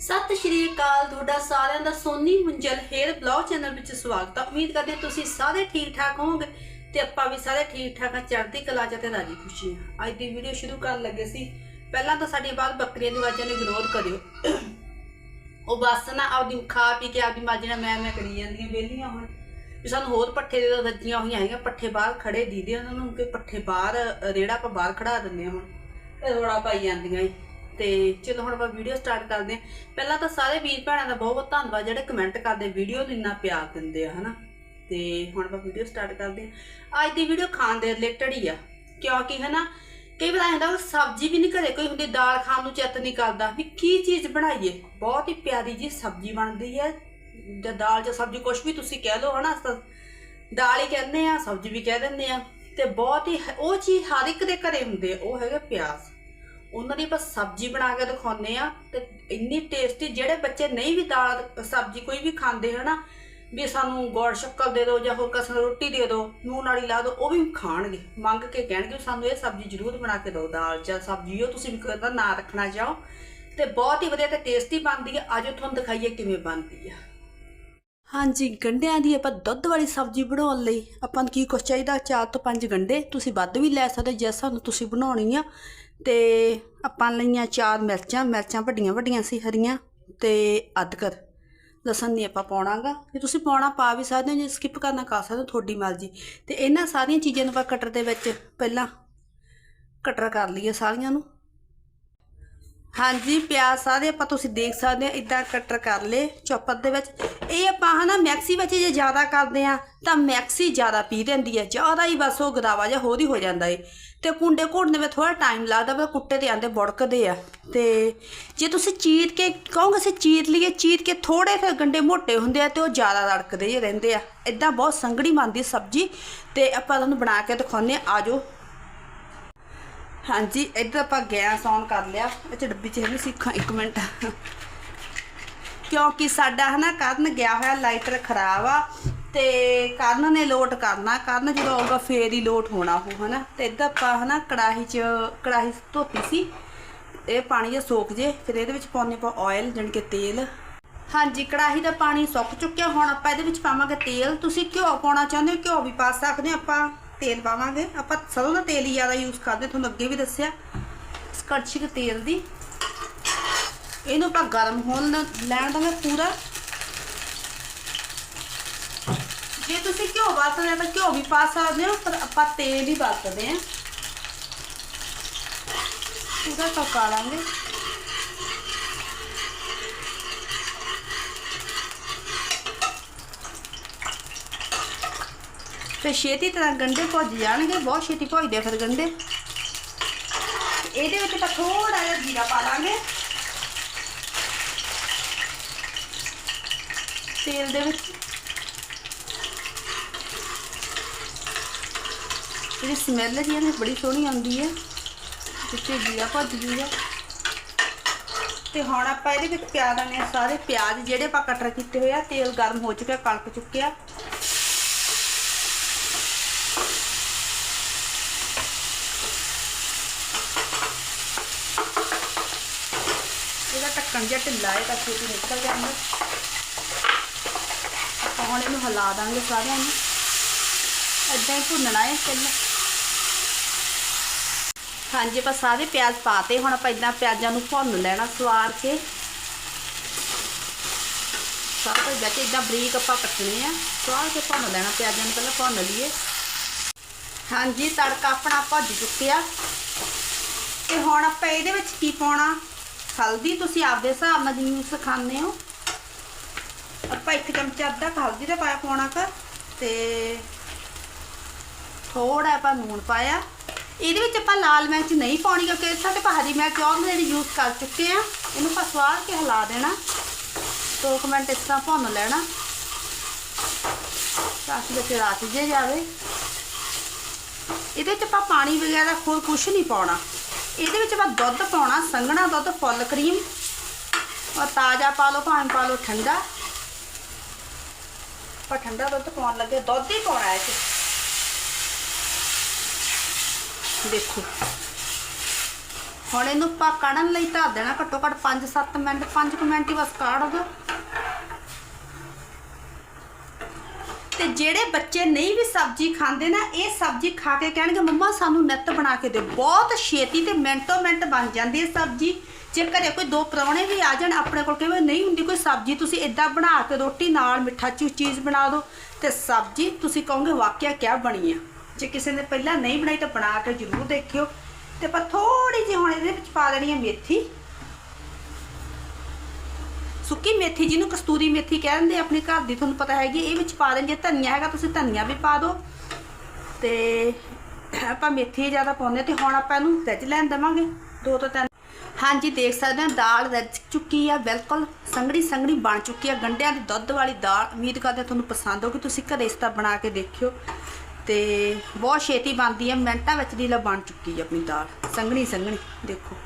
ਸਤਿ ਸ਼੍ਰੀ ਅਕਾਲ, ਤੁਹਾਡਾ ਸਾਰਿਆਂ ਦਾ Soni Munjal hair blog channel ਵਿੱਚ ਸਵਾਗਤ ਹੈ ਉਮੀਦ ਕਰਦੇ ਤੁਸੀਂ ਸਾਰੇ ਠੀਕ ਠਾਕ ਹੋਵੋਗੇ ਤੇ ਆਪਾਂ ਵੀ ਸਾਰੇ ਠੀਕ ਠਾਕ ਹਾਂ ਚੜ੍ਹਦੀ ਕਲਾ 'ਚ ਤੇ ਰਾਜੀ ਖੁਸ਼ੀ ਹਾਂ ਅੱਜ ਦੀ ਵੀਡੀਓ ਸ਼ੁਰੂ ਕਰਨ ਲੱਗੇ ਸੀ। ਪਹਿਲਾਂ ਤਾਂ ਸਾਡੀ ਬਾਤ ਬੱਕਰੀਆਂ ਦੀ ਆਵਾਜ਼ਾਂ ਨੂੰ ਇਗਨੋਰ ਕਰਿਓ। ਉਹ ਬਸ ਨਾ ਆਪਦੀ ਖਾ ਪੀ ਕੇ ਆਪਦੀ ਮਾਜੀ ਨਾਲ ਮੈਂ ਮੈਂ ਕਰੀ ਜਾਂਦੀਆਂ ਵਿਹਲੀਆਂ ਹੁਣ। ਵੀ ਸਾਨੂੰ ਹੋਰ ਪੱਠੇ ਦੇ ਰੱਜੀਆਂ ਹੋਈਆਂ ਹੈਗੀਆਂ, ਪੱਠੇ ਬਾਹਰ ਖੜੇ ਦੀਦੇ ਉਹਨਾਂ ਨੂੰ ਕਿ ਪੱਠੇ ਬਾਹਰ, ਰੇੜਾ ਆਪਾਂ ਬਾਹਰ ਖੜਾ ਦਿੰਦੇ ਹਾਂ ਹੁਣ। ਇਹ ਰੋੜਾ ਪਾਈ ਜਾਂਦੀਆਂ ਈ। ਤੇ ਚਲੋ ਹੁਣ ਆਪਾਂ ਵੀਡੀਓ ਸਟਾਰਟ ਕਰਦੇ ਹਾਂ। ਪਹਿਲਾਂ ਤਾਂ ਸਾਰੇ ਵੀਰ ਭੈਣਾਂ ਦਾ ਬਹੁਤ ਬਹੁਤ ਧੰਨਵਾਦ, ਜਿਹੜੇ ਕਮੈਂਟ ਕਰਦੇ ਵੀਡੀਓ ਨੂੰ ਇੰਨਾ ਪਿਆਰ ਦਿੰਦੇ ਆ, ਹਨਾ? ਤੇ ਹੁਣ ਆਪਾਂ ਵੀਡੀਓ ਸਟਾਰਟ ਕਰਦੇ ਹਾਂ। ਅੱਜ ਦੀ ਵੀਡੀਓ ਖਾਣ ਦੇ ਰਿਲੇਟਡ ਹੀ ਆ। ਕਿਉਂਕਿ, ਹਨਾ, ਕਈ ਵਾਰ ਹੁੰਦਾ ਸਬਜ਼ੀ ਵੀ ਨਹੀਂ ਘਰੇ, ਕੋਈ ਹੁੰਦੀ ਦਾਲ ਖਾਣ ਨੂੰ ਚਿੱਤ ਨਹੀਂ ਕਰਦਾ। ਵੀ ਕੀ ਚੀਜ਼ ਬਣਾਈਏ? ਬਹੁਤ ਹੀ ਪਿਆਰੀ ਜੀ ਸਬਜ਼ੀ ਬਣਦੀ ਹੈ। ਜਾਂ ਦਾਲ ਜਾਂ ਸਬਜ਼ੀ ਕੁਝ ਵੀ ਤੁਸੀਂ ਕਹਿ ਲਓ, ਹਨਾ, ਅਸਾਂ ਦਾਲ ਹੀ ਕਹਿੰਦੇ ਆ, ਸਬਜ਼ੀ ਵੀ ਕਹਿ ਦਿੰਦੇ ਆ। ਤੇ ਬਹੁਤ ਹੀ, ਉਹ ਚੀਜ਼ ਹਰ ਇੱਕ ਦੇ ਘਰੇ ਹੁੰਦੇ ਉਹ ਹੈਗੇ ਪਿਆਜ਼। ਉਹਨਾਂ ਦੀ ਆਪਾਂ ਸਬਜ਼ੀ ਬਣਾ ਕੇ ਦਿਖਾਉਂਦੇ ਆ ਤੇ ਇੰਨੀ ਟੇਸਟੀ ਜਿਹੜੇ ਬੱਚੇ ਨਹੀਂ ਵੀ ਦਾਲ, ਸਬਜ਼ੀ ਕੋਈ ਵੀ ਖਾਂਦੇ ਹਨਾ, ਵੀ ਸਾਨੂੰ ਗੋੜ ਸ਼ੱਕਰ ਦੇ ਦਿਓ ਜਾਂ ਹੋਰ ਕਸਰ ਰੋਟੀ ਦੇ ਦਿਓ ਨੂਨ ਵਾਲੀ ਲਾ ਦਿਓ, ਉਹ ਵੀ ਖਾਣਗੇ, ਮੰਗ ਕੇ ਕਹਿਣਗੇ ਸਾਨੂੰ ਇਹ ਸਬਜ਼ੀ ਜ਼ਰੂਰ ਬਣਾ ਕੇ ਦਿਓ, ਦਾਲ ਜਾਂ ਸਬਜ਼ੀ, ਉਹ ਤੁਸੀਂ ਵੀ ਕਦਾ ਨਾ ਰੱਖਣਾ ਚਾਹੋ। ਤੇ ਬਹੁਤ ਹੀ ਵਧੀਆ ਤੇ ਟੇਸਟੀ ਬਣਦੀ ਹੈ, ਅੱਜ ਤੁਹਾਨੂੰ ਦਿਖਾਈਏ ਕਿਵੇਂ ਬਣਦੀ ਆ ਹਾਂਜੀ ਗੰਢਿਆਂ ਦੀ ਆਪਾਂ ਦੁੱਧ ਵਾਲੀ ਸਬਜ਼ੀ ਬਣਾਉਣ ਲਈ ਆਪਾਂ ਨੂੰ ਕੀ ਕੁਛ ਚਾਹੀਦਾ 4 ਤੋਂ 5 ਗੰਢੇ ਤੁਸੀਂ ਵੱਧ ਵੀ ਲੈ ਸਕਦੇ, ਜੇ ਸਾਨੂੰ ਤੁਸੀਂ ਬਣਾਉਣੀ ਆ ਤੇ ਆਪਾਂ ਲਈਆਂ ਚਾਰ ਮਿਰਚਾਂ ਮਿਰਚਾਂ ਵੱਡੀਆਂ ਵੱਡੀਆਂ ਸੀ ਹਰੀਆਂ ਤੇ ਅਦਰਕ ਲਸਣ ਨਹੀਂ ਆਪਾਂ ਪਾਉਣਾਗਾ। ਜੇ ਤੁਸੀਂ ਪਾਉਣਾ ਪਾ ਵੀ ਸਕਦੇ ਹੋ, ਜੇ ਸਕਿਪ ਕਰਨਾ ਕਰ ਸਕਦੇ ਹੋ, ਤੁਹਾਡੀ ਮਰਜ਼ੀ। ਤੇ ਇਹਨਾਂ ਸਾਰੀਆਂ ਚੀਜ਼ਾਂ ਨੂੰ ਆਪਾਂ ਕਟਰ ਦੇ ਵਿੱਚ ਪਹਿਲਾਂ ਕਟਰ ਕਰ ਲਈਏ ਸਾਰੀਆਂ ਨੂੰ। ਹਾਂਜੀ, ਪਿਆਜ਼ ਸਾਰੇ ਆਪਾਂ ਤੁਸੀਂ ਦੇਖ ਸਕਦੇ ਹੋ ਇਦਾਂ ਕਟਰ ਕਰ ਲਏ ਚੌਪਰ ਦੇ ਵਿੱਚ। ਇਹ ਆਪਾਂ ਹਨਾ, ਮੈਕਸੀ ਵਿੱਚ ਜੇ ਜ਼ਿਆਦਾ ਕਰਦੇ ਆ, ਤਾਂ ਮੈਕਸੀ ਜ਼ਿਆਦਾ ਪੀ ਦਿੰਦੀ ਹੈ ਜ਼ਿਆਦਾ ਹੀ ਬਸ ਉਹ ਗਦਾਵਾ ਜਿਹਾ ਹੋਰ ਹੀ ਹੋ ਜਾਂਦਾ ਏ। ਤੇ ਕੁੰਡੇ ਘੋੜਨੇ ਵਿੱਚ ਥੋੜਾ ਟਾਈਮ ਲੱਗਦਾ ਪਰ ਕੁੱਟੇ ਤੇ ਆਂਦੇ ਬੁੜਕਦੇ ਆ। ਤੇ ਜੇ ਤੁਸੀਂ ਚੀਰ ਕੇ, ਕਹੋਗੇ ਅਸੀਂ ਚੀਰ ਲਈਏ, ਚੀਰ ਕੇ ਥੋੜੇ ਫਿਰ ਗੰਡੇ ਮੋਟੇ ਹੁੰਦੇ ਆ ਤੇ ਉਹ ਜ਼ਿਆਦਾ ਰੜਕਦੇ ਜਿਹੇ ਰਹਿੰਦੇ ਆ। ਇਦਾਂ ਬਹੁਤ ਸੰਘਣੀ ਬਣਦੀ ਸਬਜ਼ੀ। ਤੇ ਆਪਾਂ ਤੁਹਾਨੂੰ ਬਣਾ ਕੇ ਦਿਖਾਉਂਦੇ ਆ। ਆਜੋ ਹਾਂਜੀ, ਇੱਧਰ ਆਪਾਂ ਗੈਸ ਔਨ ਕਰ ਲਿਆ। ਵਿੱਚ ਡੱਬੀ 'ਚ ਇਹ ਸਿੱਖਾਂ ਇੱਕ ਮਿੰਟ। ਕਿਉਂਕਿ ਸਾਡਾ ਹਨਾ, ਕਰਨ ਗਿਆ ਹੋਇਆ ਲਾਈਟਰ ਖਰਾਬ ਆ, ਤੇ ਕਰਨ ਨੇ ਲੋਟ ਕਰਨਾ, ਕਰਨ ਜਦੋਂ ਆਊਗਾ, ਫੇਰ ਹੀ ਲੋਟ ਹੋਣਾ ਉਹ, ਹਨਾ। ਤੇ ਇੱਧਰ ਆਪਾਂ ਹਨਾ, ਕੜਾਹੀ 'ਚ, ਕੜਾਹੀ ਧੋਤੀ ਸੀ। ਇਹ ਪਾਣੀ ਜੇ ਸੋਖ ਜੇ, ਫਿਰ ਇਹਦੇ ਵਿੱਚ ਪਾਉਣੇ ਆਪਾਂ ਆਇਲ ਜਾਣੀ ਕਿ ਤੇਲ। ਹਾਂਜੀ, ਕੜਾਹੀ ਦਾ ਪਾਣੀ ਸੁੱਕ ਚੁੱਕਿਆ, ਹੁਣ ਆਪਾਂ ਇਹਦੇ ਵਿੱਚ ਪਾਵਾਂਗੇ ਤੇਲ। ਤੁਸੀਂ ਘਿਓ ਪਾਉਣਾ ਚਾਹੁੰਦੇ ਹੋ, ਘਿਓ ਵੀ ਪਾ ਸਕਦੇ ਹੋ ਆਪਾਂ? ਤੇਲ ਪਾਵਾਂਗੇ। ਆਪਾਂ ਸਰੋਂ ਦਾ ਤੇਲ ਹੀ ਜ਼ਿਆਦਾ ਯੂਜ਼ ਕਰਦੇ, ਤੁਹਾਨੂੰ ਅੱਗੇ ਵੀ ਦੱਸਿਆ। ਕੜਛੀ ਦੇ ਤੇਲ ਦੀ। ਇਹਨੂੰ ਆਪਾਂ ਗਰਮ ਹੋਣ ਲੈਣ ਦਾਂਗੇ ਪੂਰਾ। ਜੇ ਤੁਸੀਂ ਘਿਓ ਵਰਤਦੇ ਤਾਂ ਘਿਓ ਵੀ ਪਾ ਸਕਦੇ ਹੋ, ਪਰ ਆਪਾਂ ਤੇਲ ਹੀ ਵਰਤਦੇ ਹਾਂ। ਪੂਰਾ ਪਕਾ ਲਾਂਗੇ। ਤੇ ਛੇਤੀ ਤਰ੍ਹਾਂ ਗੰਢੇ ਭੁੱਜ ਜਾਣਗੇ, ਬਹੁਤ ਛੇਤੀ ਭੁੱਜਦੇ ਆ ਫਿਰ ਗੰਢੇ ਇਹਦੇ ਵਿੱਚ ਆਪਾਂ ਥੋੜਾ ਜਿਹਾ ਜੀਰਾ ਪਾ ਲਾਂਗੇ। ਤੇਲ ਦੇ ਵਿੱਚ। ਇਹਦੀ ਸਮੈਲ ਜੀ ਨਾ ਬੜੀ ਸੋਹਣੀ ਆਉਂਦੀ ਹੈ। ਜਿੱਥੇ ਜੀਰਾ ਭੁੱਜ ਜੂਗਾ ਤੇ ਹੁਣ ਆਪਾਂ ਇਹਦੇ ਵਿੱਚ ਪਿਆ ਦਾਂਗੇ ਸਾਰੇ ਪਿਆਜ਼, ਜਿਹੜੇ ਆਪਾਂ ਕਟਰ ਕੀਤੇ ਹੋਏ ਆ, ਤੇਲ ਗਰਮ ਹੋ ਚੁੱਕਿਆ ਕਲਕ ਚੁੱਕਿਆ ਇਹਦਾ ਢਿੱਲਾ ਹੈ ਤਾਂ ਛੇਤੀ ਨਿਕਲ ਜਾਂਦਾ ਆਪਾਂ ਹੁਣ ਇਹਨੂੰ ਹਿਲਾ ਦਾਂਗੇ ਸਾਰਿਆਂ ਨੂੰ। ਏਦਾਂ ਹੀ ਭੁੰਨਣਾ ਹੈ ਪਹਿਲਾਂ। ਹਾਂਜੀ, ਆਪਾਂ ਸਾਰੇ ਪਿਆਜ਼ ਪਾਤੇ। ਹੁਣ ਆਪਾਂ ਇਦਾਂ ਪਿਆਜ਼ਾਂ ਨੂੰ ਭੁੰਨ ਲੈਣਾ ਸਵਾਰ ਕੇ। ਸਾਰਾ ਕੁਝ ਵਿੱਚ ਇਦਾਂ ਬਰੀਕ ਆਪਾਂ ਕੱਟਣੇ ਆ। ਸਵਾਰ ਕੇ ਭੁੰਨ ਲੈਣਾ ਪਿਆਜ਼ਾਂ ਨੂੰ, ਪਹਿਲਾਂ ਭੁੰਨ ਲਈਏ। ਹਾਂਜੀ, ਤੜਕਾ ਆਪਣਾ ਭੱਜ ਚੁੱਕਿਆ। ਤੇ ਹੁਣ ਆਪਾਂ ਇਹਦੇ ਵਿੱਚ ਕੀ ਪਾਉਣਾ? ਹਲਦੀ ਤੁਸੀਂ ਆਪਦੇ ਹਿਸਾਬ ਨਾਲ ਜਿੰਨੀ ਤੁਸੀਂ ਹੋ। ਆਪਾਂ ਇੱਕ ਚਮਚਾ ਅੱਧਾ ਹਲਦੀ ਦਾ ਪਾਇਆ ਪਾਉਣਾ ਕਰ ਤੇ ਥੋੜਾ ਆਪਾਂ ਨੂਣ ਪਾਇਆ। ਇਹਦੇ ਵਿੱਚ ਆਪਾਂ ਲਾਲ ਮਿਰਚ ਨਹੀਂ ਪਾਉਣੀ, ਕਿਉਂਕਿ ਸਾਡੇ ਪਾ ਮਿਰਚ ਆਲਰੇਡੀ ਯੂਜ਼ ਕਰ ਚੁੱਕੇ ਆ। ਇਹਨੂੰ ਆਪਾਂ ਸਵਾਰ ਕੇ ਹਿਲਾ ਦੇਣਾ। ਦੋ ਕੁ ਮਿੰਟ ਇਸ ਤਰ੍ਹਾਂ ਭੁੰਨ ਲੈਣਾ। ਤਾਂ ਕਿ ਵਿੱਚ ਰਾਤ ਜੇ ਜਾਵੇ। ਇਹਦੇ ਵਿੱਚ ਆਪਾਂ ਪਾਣੀ ਵਗੈਰਾ ਹੋਰ ਕੁਝ ਨਹੀਂ ਪਾਉਣਾ। ਇਹਦੇ ਵਿੱਚ ਮੈਂ ਦੁੱਧ ਪਾਉਣਾ, ਸੰਘਣਾ ਦੁੱਧ, ਫੁੱਲ ਕਰੀਮ। ਔਰ ਤਾਜ਼ਾ ਪਾ ਲਓ, ਭਾਵੇਂ ਪਾ ਲਓ ਠੰਡਾ। ਆਪਾਂ ਠੰਡਾ ਦੁੱਧ ਪਾਉਣ ਲੱਗੇ ਦੁੱਧ ਹੀ ਪਾਉਣਾ ਇਹ 'ਚ ਦੇਖੋ। ਹੁਣ ਇਹਨੂੰ ਆਪਾਂ ਕੜਨ ਲਈ ਧਰ ਦੇਣਾ। ਘੱਟੋ ਘੱਟ 5-7 ਮਿੰਟ 5 ਮਿੰਟ ਹੀ ਬਸ ਕਾੜ ਦਿਓ ਤੇ ਜਿਹੜੇ ਬੱਚੇ ਨਹੀਂ ਵੀ ਸਬਜ਼ੀ ਖਾਂਦੇ ਨਾ, ਇਹ ਸਬਜ਼ੀ ਖਾ ਕੇ ਕਹਿਣਗੇ, ਮੰਮਾ, ਸਾਨੂੰ ਨਿੱਤ ਬਣਾ ਕੇ ਦਿਓ ਬਹੁਤ ਛੇਤੀ ਤੇ ਮਿੰਟੋ ਮਿੰਟ ਬਣ ਜਾਂਦੀ ਹੈ ਸਬਜ਼ੀ। ਜੇ ਘਰੇ ਕੋਈ ਦੋ ਪ੍ਰਾਹੁਣੇ ਵੀ ਆ ਜਾਣ, ਆਪਣੇ ਕੋਲ ਕਿਵੇਂ ਨਹੀਂ ਹੁੰਦੀ ਕੋਈ ਸਬਜ਼ੀ, ਤੁਸੀਂ ਇਦਾਂ ਬਣਾ ਕੇ ਰੋਟੀ ਨਾਲ ਮਿੱਠਾ ਚੀਜ਼ ਬਣਾ ਦਿਓ ਤੇ ਸਬਜ਼ੀ, ਤੁਸੀਂ ਕਹੋਗੇ, ਵਾਕਿਆ ਕਿਆ ਬਣੀ ਆ? ਜੇ ਕਿਸੇ ਨੇ ਪਹਿਲਾਂ ਨਹੀਂ ਬਣਾਈ ਤਾਂ ਬਣਾ ਕੇ ਜ਼ਰੂਰ ਦੇਖਿਓ। ਤੇ ਪਰ ਥੋੜੀ ਜਿਹੀ ਹੁਣ ਇਹਦੇ ਵਿੱਚ ਪਾ ਦੇਣੀ ਹੈ ਮੇਥੀ। ਸੁੱਕੀ ਮੇਥੀ ਜਿਹਨੂੰ ਕਸਤੂਰੀ ਮੇਥੀ ਕਹਿ ਦਿੰਦੇ ਆਪਣੇ ਘਰ ਦੀ ਤੁਹਾਨੂੰ ਪਤਾ ਹੈਗੀ, ਇਹ ਵਿੱਚ ਪਾ ਦੇਣ ਜੇ ਧਨੀਆ ਹੈਗਾ, ਤੁਸੀਂ ਧਨੀਆ ਵੀ ਪਾ ਦਿਓ। ਤੇ ਆਪਾਂ ਮੇਥੀ ਜ਼ਿਆਦਾ ਪਾਉਂਦੇ ਤੇ ਹੁਣ ਆਪਾਂ ਇਹਨੂੰ ਰਿੱਝ ਲੈਣ ਦੇਵਾਂਗੇ, ਦੋ ਤੋਂ ਤਿੰਨ। ਹਾਂਜੀ, ਦੇਖ ਸਕਦੇ ਹੋ, ਦਾਲ ਰਿੱਝ ਚੁੱਕੀ ਆ, ਬਿਲਕੁਲ ਸੰਘਣੀ ਸੰਘਣੀ ਬਣ ਚੁੱਕੀ ਆ। ਗੰਡਿਆਂ ਦੀ ਦੁੱਧ ਵਾਲੀ ਦਾਲ, ਉਮੀਦ ਕਰਦੇ ਹਾਂ ਤੁਹਾਨੂੰ ਪਸੰਦ ਹੋਊਗੀ, ਤੁਸੀਂ ਘਰੇ ਇਸ ਤਰ੍ਹਾਂ ਬਣਾ ਕੇ ਦੇਖਿਓ। ਤੇ ਬਹੁਤ ਛੇਤੀ ਬਣਦੀ ਹੈ ਮਿੰਟਾਂ ਵਿੱਚ ਦੀ ਲਾ ਬਣ ਚੁੱਕੀ ਹੈ ਆਪਣੀ ਦਾਲ ਸੰਘਣੀ ਸੰਘਣੀ ਦੇਖੋ।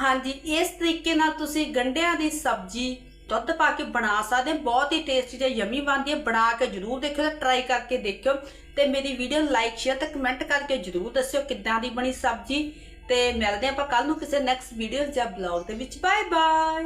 ਹਾਂਜੀ, ਇਸ ਤਰੀਕੇ ਨਾਲ ਤੁਸੀਂ ਗੰਢਿਆਂ ਦੀ ਸਬਜ਼ੀ ਦੁੱਧ ਪਾ ਕੇ ਬਣਾ ਸਕਦੇ ਬਹੁਤ ਹੀ ਟੇਸਟੀ ਤੇ ਯਮੀ ਬਣਦੀ ਹੈ। ਬਣਾ ਕੇ ਜਰੂਰ ਦੇਖਿਓ ਤੇ ਟਰਾਈ ਕਰਕੇ ਦੇਖਿਓ। ਤੇ ਮੇਰੀ ਵੀਡੀਓ ਨੂੰ ਲਾਈਕ ਸ਼ੇਅਰ ਤੇ ਕਮੈਂਟ ਕਰਕੇ ਜਰੂਰ ਦੱਸਿਓ ਕਿੱਦਾਂ ਦੀ ਬਣੀ ਸਬਜ਼ੀ। ਤੇ ਮਿਲਦੇ ਆਪਾਂ ਕੱਲ ਨੂੰ ਕਿਸੇ ਨੈਕਸਟ ਵੀਡੀਓ ਜਾਂ ਬਲੌਗ ਦੇ ਵਿੱਚ। Bye bye